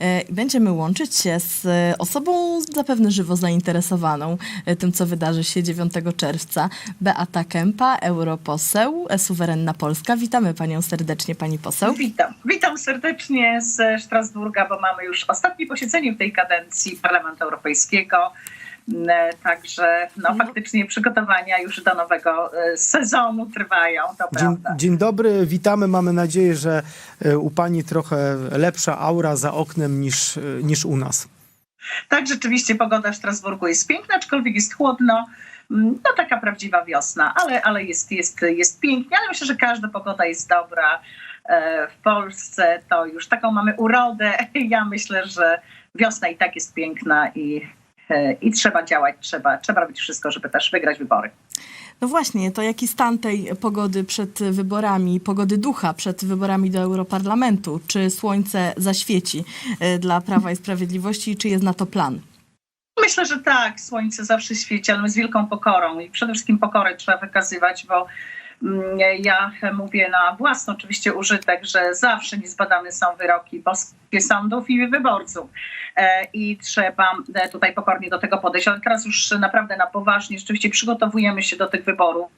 E, Będziemy łączyć się z e, osobą zapewne żywo zainteresowaną e, tym, co wydarzy się 9 czerwca. Beata Kępa, europoseł, suwerenna Polska. Witamy panią serdecznie, pani poseł. Witam. Witam serdecznie z Strasburga, bo mamy już ostatnie posiedzenie w tej kadencji Parlamentu Europejskiego. Mm, Także no, faktycznie przygotowania już do nowego e, sezonu trwają, to Dzień, prawda. dzień dobry, witamy. Mamy nadzieję, że e, u Pani trochę lepsza aura za oknem niż, e, niż u nas. Tak, rzeczywiście pogoda w Strasburgu jest piękna, aczkolwiek jest chłodno. Mm, No taka prawdziwa wiosna, ale, ale jest, jest, jest pięknie, ale myślę, że każda pogoda jest dobra. E, W Polsce to już taką mamy urodę. Ja myślę, że wiosna i tak jest piękna i, e, i trzeba działać, trzeba, trzeba robić wszystko, żeby też wygrać wybory. No właśnie, to jaki stan tej pogody przed wyborami, pogody ducha przed wyborami do Europarlamentu? Czy słońce zaświeci e, dla Prawa i Sprawiedliwości i czy jest na to plan? Myślę, że tak, słońce zawsze świeci, ale z wielką pokorą i przede wszystkim pokorę trzeba wykazywać, bo ja mówię na własny oczywiście użytek, że zawsze niezbadane są wyroki boskie sądów i wyborców E, i trzeba e, tutaj pokornie do tego podejść. Ale teraz już naprawdę na poważnie rzeczywiście przygotowujemy się do tych wyborów.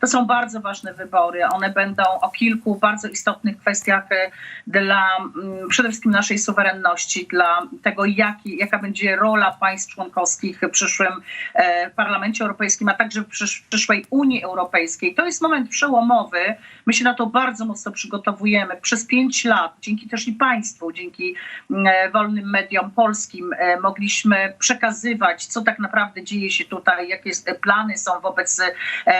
To są bardzo ważne wybory. One będą o kilku bardzo istotnych kwestiach e, dla mm, przede wszystkim naszej suwerenności, dla tego, jaki, jaka będzie rola państw członkowskich w przyszłym e, Parlamencie Europejskim, a także w przysz, przyszłej Unii Europejskiej. To jest moment przełomowy. My się na to bardzo mocno przygotowujemy. Przez pięć lat, dzięki też i państwu, dzięki mm, e, wolnym mediom polskim, mogliśmy przekazywać, co tak naprawdę dzieje się tutaj, jakie plany są wobec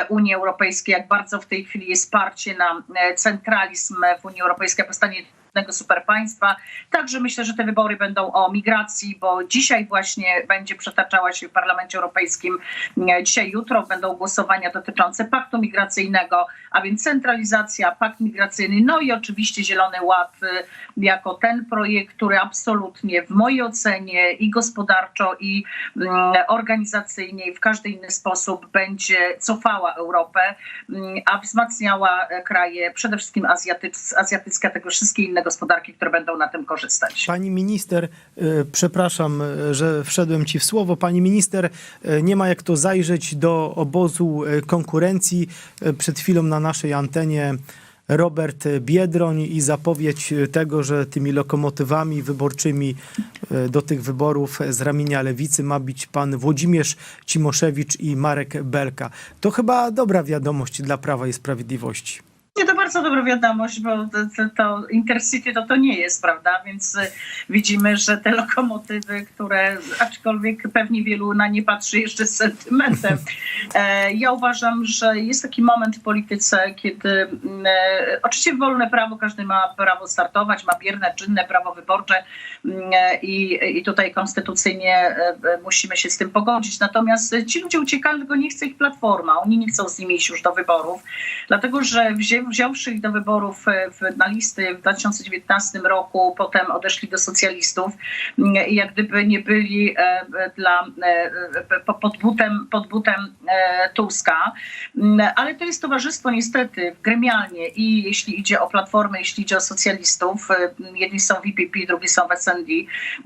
Unii Europejskiej, jak bardzo w tej chwili jest wsparcie na e, centralizm w Unii Europejskiej, powstanie jednego superpaństwa. Także myślę, że te wybory będą o migracji, bo dzisiaj właśnie będzie przetaczała się w Parlamencie Europejskim, e, dzisiaj, jutro będą głosowania dotyczące paktu migracyjnego, a więc centralizacja, pakt migracyjny, no i oczywiście Zielony Ład e, jako ten projekt, który absolutnie w mojej ocenie i gospodarczo, i mm, organizacyjnie, i w każdy inny sposób będzie cofała Europę, mm, a wzmacniała e, kraje, przede wszystkim azjatyc, azjatyckie, a także wszystkie inne gospodarki, które będą na tym korzystać. Pani minister, e, przepraszam, e, że wszedłem Ci w słowo. Pani minister, e, nie ma jak to zajrzeć do obozu konkurencji. Przed chwilą na naszej antenie Robert Biedroń i zapowiedź tego, że tymi lokomotywami wyborczymi do tych wyborów z ramienia lewicy ma być pan Włodzimierz Cimoszewicz i Marek Belka. To chyba dobra wiadomość dla Prawa i Sprawiedliwości. Nie, to bardzo dobra wiadomość, bo to, to, Intercity to, to nie jest, prawda? Więc y, widzimy, że te lokomotywy, które aczkolwiek pewnie wielu na nie patrzy jeszcze z sentymentem. E, ja uważam, że jest taki moment w polityce, kiedy mm, e, oczywiście wolne prawo, każdy ma prawo startować, ma bierne, czynne prawo wyborcze mm, e, i, i tutaj konstytucyjnie musimy się z tym pogodzić. Natomiast ci ludzie uciekają, tylko nie chce ich platforma. Oni nie chcą z nimi iść już do wyborów dlatego że wzię, wziąwszy ich do wyborów e, w, na listy w 2019 roku, potem odeszli do socjalistów i jak gdyby nie byli e, dla, e, po- pod butem, pod butem Tuska. Mm, Ale to jest towarzystwo niestety gremialnie i jeśli idzie o Platformę, jeśli idzie o socjalistów, jedni są w IPP, drugi są w SND.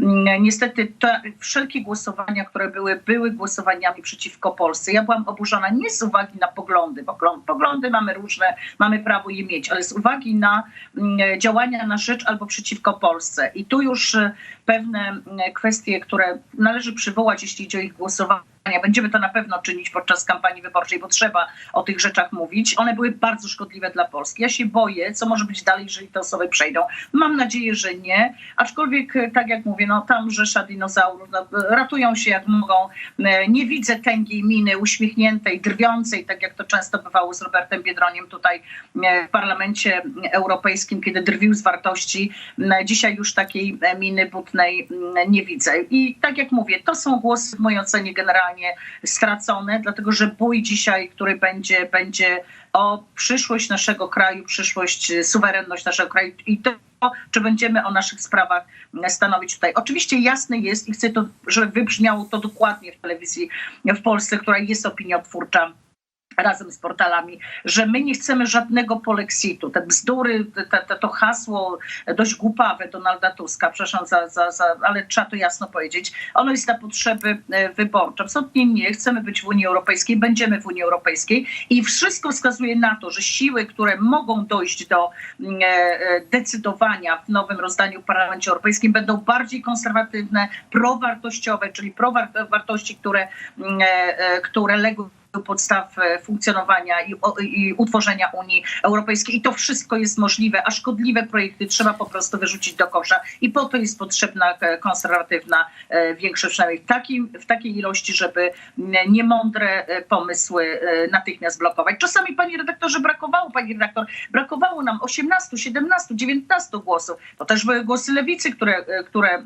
Mm, Niestety te wszelkie głosowania, które były, były głosowaniami przeciwko Polsce. Ja byłam oburzona nie z uwagi na poglądy, bo poglą- poglądy mamy różne, mamy prawo je mieć, ale z uwagi na mm, działania na rzecz albo przeciwko Polsce. I tu już e, pewne mm, kwestie, które należy przywołać, jeśli idzie o ich głosowanie. Będziemy to na pewno czynić podczas kampanii wyborczej, bo trzeba o tych rzeczach mówić. One były bardzo szkodliwe dla Polski. Ja się boję, co może być dalej, jeżeli te osoby przejdą. Mam nadzieję, że nie. Aczkolwiek, tak jak mówię, no tam rzesza dinozaurów no, ratują się jak mogą. E, Nie widzę tęgiej miny, uśmiechniętej, drwiącej, tak jak to często bywało z Robertem Biedroniem tutaj e, w Parlamencie Europejskim, kiedy drwił z wartości. E, Dzisiaj już takiej miny butnej mm, nie widzę. I tak jak mówię, to są głosy w mojej ocenie generalnie stracone, dlatego że bój dzisiaj, który będzie, będzie o przyszłość naszego kraju, przyszłość, e, suwerenność naszego kraju i to, czy będziemy o naszych sprawach e, stanowić tutaj. Oczywiście jasne jest i chcę to, żeby wybrzmiało to dokładnie w telewizji w Polsce, która jest opiniotwórcza razem z portalami, że my nie chcemy żadnego polexitu. Te bzdury, te, te, to hasło dość głupawe Donalda Tuska, przepraszam, za, za, za, ale trzeba to jasno powiedzieć, ono jest na potrzeby e, wyborcze. Absolutnie nie. Chcemy być w Unii Europejskiej, będziemy w Unii Europejskiej i wszystko wskazuje na to, że siły, które mogą dojść do mm, e, e, decydowania w nowym rozdaniu w Parlamencie Europejskim będą bardziej konserwatywne, prowartościowe, czyli prowartości, które, mm, które legły podstaw e, funkcjonowania i, i utworzenia Unii Europejskiej. I to wszystko jest możliwe, a szkodliwe projekty trzeba po prostu wyrzucić do kosza. I po to jest potrzebna e, konserwatywna e, większość, przynajmniej w, takim, w takiej ilości, żeby niemądre pomysły natychmiast blokować. Czasami, panie redaktorze, brakowało, pani redaktor, brakowało nam 18, 17, 19 głosów. To też były głosy lewicy, które, które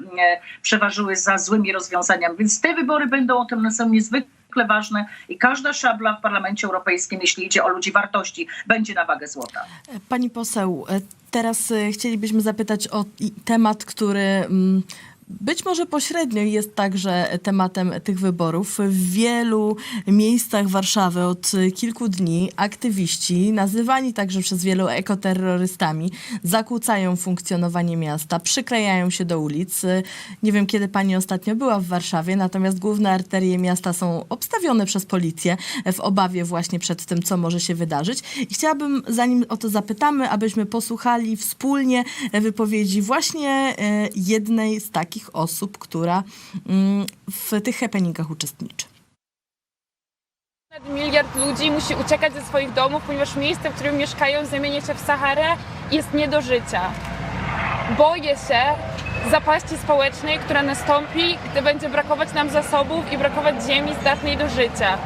przeważyły za złymi rozwiązaniami. Więc te wybory będą o tym, są niezwykle ważne i każda szabla w Parlamencie Europejskim, jeśli idzie o ludzi wartości, będzie na wagę złota. Pani poseł, e, teraz e, chcielibyśmy zapytać o temat, który mm, być może pośrednio jest także tematem tych wyborów. W wielu miejscach Warszawy od kilku dni aktywiści, nazywani także przez wielu ekoterrorystami, zakłócają funkcjonowanie miasta, przyklejają się do ulic. Nie wiem, kiedy pani ostatnio była w Warszawie, natomiast główne arterie miasta są obstawione przez policję w obawie właśnie przed tym, co może się wydarzyć. I chciałabym, zanim o to zapytamy, abyśmy posłuchali wspólnie wypowiedzi właśnie e, jednej z takich osób, która mm, w tych happeningach uczestniczy. Miliard ludzi musi uciekać ze swoich domów, ponieważ miejsce, w którym mieszkają, zamienia się w Saharę jest nie do życia. Boję się zapaści społecznej, która nastąpi, gdy będzie brakować nam zasobów i brakować ziemi zdatnej do życia.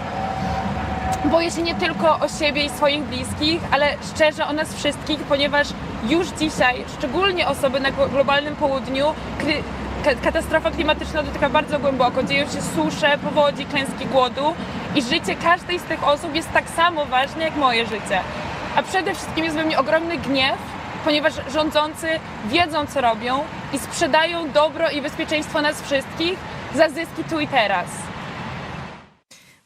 Boję się nie tylko o siebie i swoich bliskich, ale szczerze o nas wszystkich, ponieważ już dzisiaj, szczególnie osoby na glo- globalnym południu, katastrofa klimatyczna dotyka bardzo głęboko. Dzieją się susze, powodzi, klęski głodu i życie każdej z tych osób jest tak samo ważne jak moje życie. A przede wszystkim jest we mnie ogromny gniew, ponieważ rządzący wiedzą, co robią i sprzedają dobro i bezpieczeństwo nas wszystkich za zyski tu i teraz.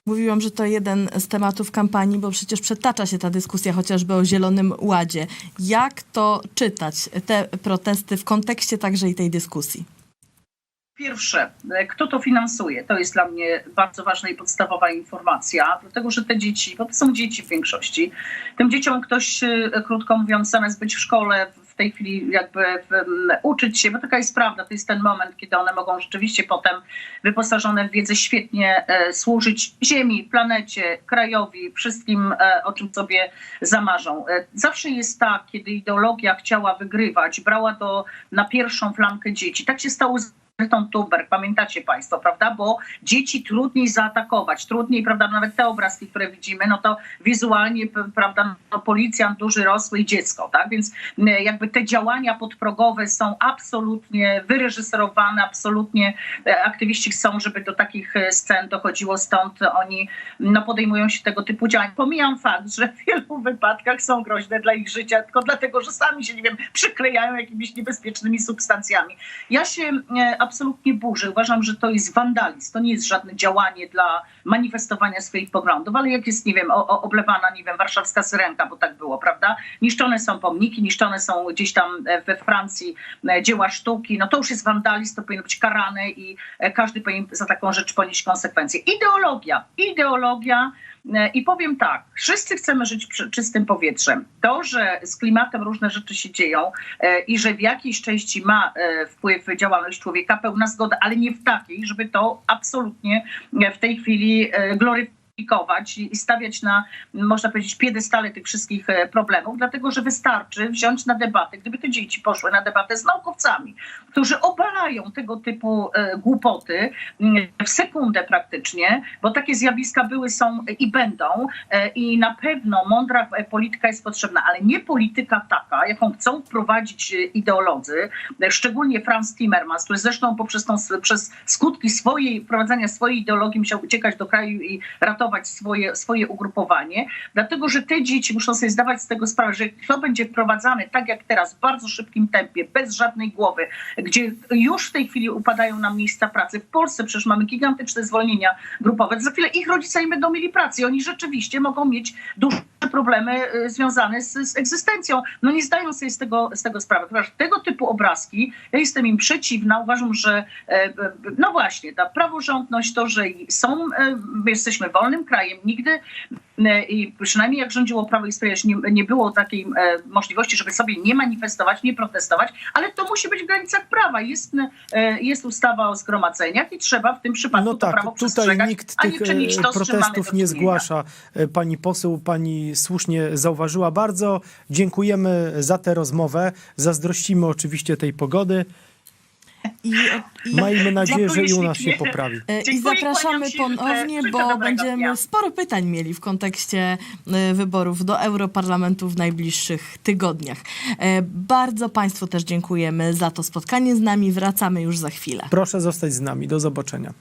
Mówiłam, że to jeden z tematów kampanii, bo przecież przetacza się ta dyskusja chociażby o Zielonym Ładzie. Jak to czytać, te protesty w kontekście także i tej dyskusji? Pierwsze, e, kto to finansuje? To jest dla mnie bardzo ważna i podstawowa informacja, dlatego że te dzieci, bo to są dzieci w większości, tym dzieciom ktoś, e, krótko mówiąc, zamiast być w szkole, w tej chwili jakby uczyć się, bo taka jest prawda, to jest ten moment, kiedy one mogą rzeczywiście potem wyposażone w wiedzę świetnie e, służyć ziemi, planecie, krajowi, wszystkim, o czym sobie zamarzą. Zawsze jest tak, kiedy ideologia chciała wygrywać, brała do, na pierwszą flankę dzieci. Tak się stało z Gretą Thunberg, pamiętacie Państwo, prawda? Bo dzieci trudniej zaatakować, trudniej, prawda, nawet te obrazki, które widzimy, no to wizualnie, prawda, no, policjant, duży, rosły i dziecko, tak? Więc jakby te działania podprogowe są absolutnie wyreżyserowane, absolutnie e, aktywiści chcą, żeby do takich e, scen dochodziło, stąd oni no, podejmują się tego typu działań. Pomijam fakt, że w wielu wypadkach są groźne dla ich życia, tylko dlatego, że sami się, nie wiem, przyklejają jakimiś niebezpiecznymi substancjami. Ja się absolutnie burzę. Uważam, że to jest wandalizm. To nie jest żadne działanie dla manifestowania swoich poglądów, ale jak jest, nie wiem, o, o, oblewana, nie wiem, warszawska syrenka, bo tak było, prawda? Niszczone są pomniki, niszczone są gdzieś tam e, we Francji e, dzieła sztuki, no to już jest wandalizm, to powinno być karane i e, każdy powinien za taką rzecz ponieść konsekwencje. Ideologia, ideologia I powiem tak, wszyscy chcemy żyć czystym powietrzem. To, że z klimatem różne rzeczy się dzieją i że w jakiejś części ma wpływ działalność człowieka, pełna zgoda, ale nie w takiej, żeby to absolutnie w tej chwili e, gloryfikować i stawiać na, można powiedzieć, piedestale tych wszystkich e, problemów, dlatego że wystarczy wziąć na debatę, gdyby te dzieci poszły na debatę z naukowcami, którzy obalają tego typu e, głupoty mm, w sekundę praktycznie, bo takie zjawiska były, są i będą e, i na pewno mądra polityka jest potrzebna, ale nie polityka taka, jaką chcą wprowadzić ideolodzy, szczególnie Franz Timmermans, który zresztą poprzez tą, przez skutki swojej, wprowadzania swojej ideologii musiał uciekać do kraju i ratować uratować swoje, swoje ugrupowanie, dlatego że te dzieci muszą sobie zdawać z tego sprawę, że to będzie wprowadzane tak jak teraz, w bardzo szybkim tempie, bez żadnej głowy, gdzie już w tej chwili upadają nam miejsca pracy. W Polsce przecież mamy gigantyczne zwolnienia grupowe. Za chwilę ich rodzice nie będą mieli pracy i oni rzeczywiście mogą mieć duże problemy y, związane z, z egzystencją. No nie zdają sobie z tego, z tego sprawy. Ponieważ tego typu obrazki, ja jestem im przeciwna. Uważam, że e, e, no właśnie, ta praworządność, to, że są, e, my jesteśmy wolnym krajem, nigdy e, i przynajmniej jak rządziło Prawo i Sprawiedliwość, nie, nie było takiej e, możliwości, żeby sobie nie manifestować, nie protestować, ale to musi być w granicach prawa. Jest, e, jest ustawa o zgromadzeniach i trzeba w tym przypadku No to tak, prawo tutaj nikt tych to, protestów nie zgłasza. Pani poseł, pani słusznie zauważyła. Bardzo dziękujemy za tę rozmowę. Zazdrościmy oczywiście tej pogody. I, i, Miejmy nadzieję, że i u nas się ślicznie. poprawi. E, I Dziękuję, zapraszamy kłaniam się, ponownie, życzę bo dobrego będziemy sporo pytań mieli w kontekście e, wyborów do Europarlamentu w najbliższych tygodniach. E, Bardzo Państwu też dziękujemy za to spotkanie z nami. Wracamy już za chwilę. Proszę zostać z nami. Do zobaczenia.